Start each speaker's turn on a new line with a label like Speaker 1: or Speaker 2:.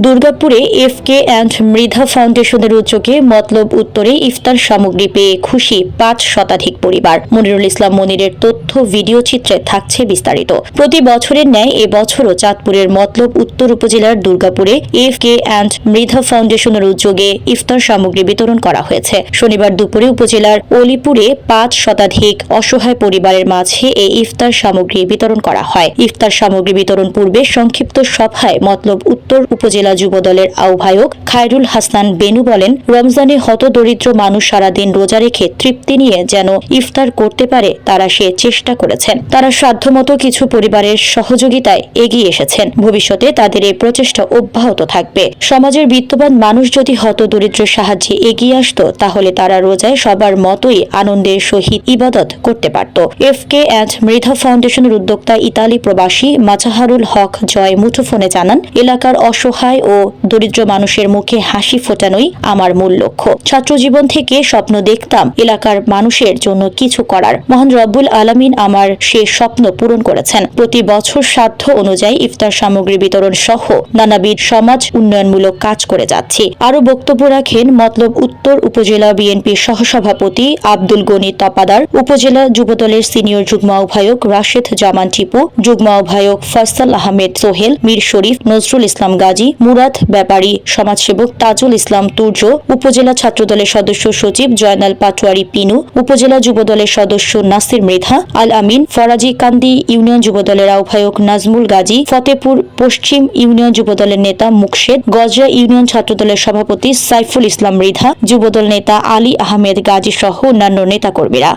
Speaker 1: দুর্গাপুরে F K and Mridha ফাউন্ডেশনের উদ্যোগে মতলব উত্তরে ইফতার সামগ্রী পেয়ে খুশি পাঁচ শতাধিক পরিবার। মনিরুল ইসলাম মনিরের তথ্য, ভিডিও চিত্রে থাকছে বিস্তারিত। প্রতি বছরের ন্যায় এবছরও চাঁদপুরের মতলব উত্তর উপজেলার দুর্গাপুরে এফ কে অ্যান্ড মৃধা ফাউন্ডেশনের উদ্যোগে ইফতার সামগ্রী বিতরণ করা হয়েছে। শনিবার দুপুরে উপজেলার অলিপুরে পাঁচ শতাধিক অসহায় পরিবারের মাঝে এই ইফতার সামগ্রী বিতরণ করা হয়। ইফতার সামগ্রী বিতরণ পূর্বে সংক্ষিপ্ত সভায় মতলব উত্তর উপজেলা যুব দলের আহ্বায়ক খায়রুল হাসান বেনু বলেন, রমজানে হতদরিদ্র মানুষ সারাদিন রোজা রেখে তৃপ্তি নিয়ে যেন ইফতার করতে পারে, তারা সে চেষ্টা করেছেন। তারা সাধ্যমতো কিছু পরিবারের সহযোগিতায় এগিয়ে এসেছেন। ভবিষ্যতে তাদের এই প্রচেষ্টা অব্যাহত থাকবে। সমাজের বিত্তবান মানুষ যদি হতদরিদ্রের সাহায্যে এগিয়ে আসতো, তাহলে তারা রোজায় সবার মতোই আনন্দের সহিত ইবাদত করতে পারত। এফ কে অ্যান্ড মৃধা ফাউন্ডেশনের উদ্যোক্তা ইতালি প্রবাসী মাজাহারুল হক জয় মুঠোফোনে জানান, এলাকার অসহায় ও দরিদ্র মানুষের মুখে হাসি ফোটানোই আমার মূল লক্ষ্য। ছাত্র জীবন থেকে স্বপ্ন দেখতাম এলাকার মানুষের জন্য কিছু করার। মহান রব্বুল আলামিন আমার সে স্বপ্ন পূরণ করেছেন। প্রতি বছর সাধ্য অনুযায়ী ইফতার সামগ্রী বিতরণ সহ নানাবিধ সমাজ উন্নয়নমূলক কাজ করে যাচ্ছি। আরও বক্তব্য রাখেন মতলব উত্তর উপজেলা বিএনপির সহসভাপতি আব্দুল গনি তপাদার, উপজেলা যুবদলের সিনিয়র যুগ্ম আহ্বায়ক রাশেদ জামান টিপু, যুগ্ম আহ্বায়ক ফয়সাল আহমেদ সোহেল, মীর শরীফ, নজরুল ইসলাম গাজী মুরাদ, ব্যাপারী, সমাজসেবক তাজুল ইসলাম তুর্য, উপজেলা ছাত্রদলের সদস্য সচিব জয়নাল পাটোয়ারি পিনু, উপজেলা যুবদলের সদস্য নাসির মৃধা, আল আমিন, ফরাজি কান্দি ইউনিয়ন যুবদলের আহ্বায়ক নাজমুল গাজী, ফতেপুর পশ্চিম ইউনিয়ন যুবদলের নেতা মুকশেদ, গজরা ইউনিয়ন ছাত্রদলের সভাপতি সাইফুল ইসলাম মৃধা, যুবদল নেতা আলী আহমেদ গাজী সহ অন্যান্য নেতাকর্মীরা।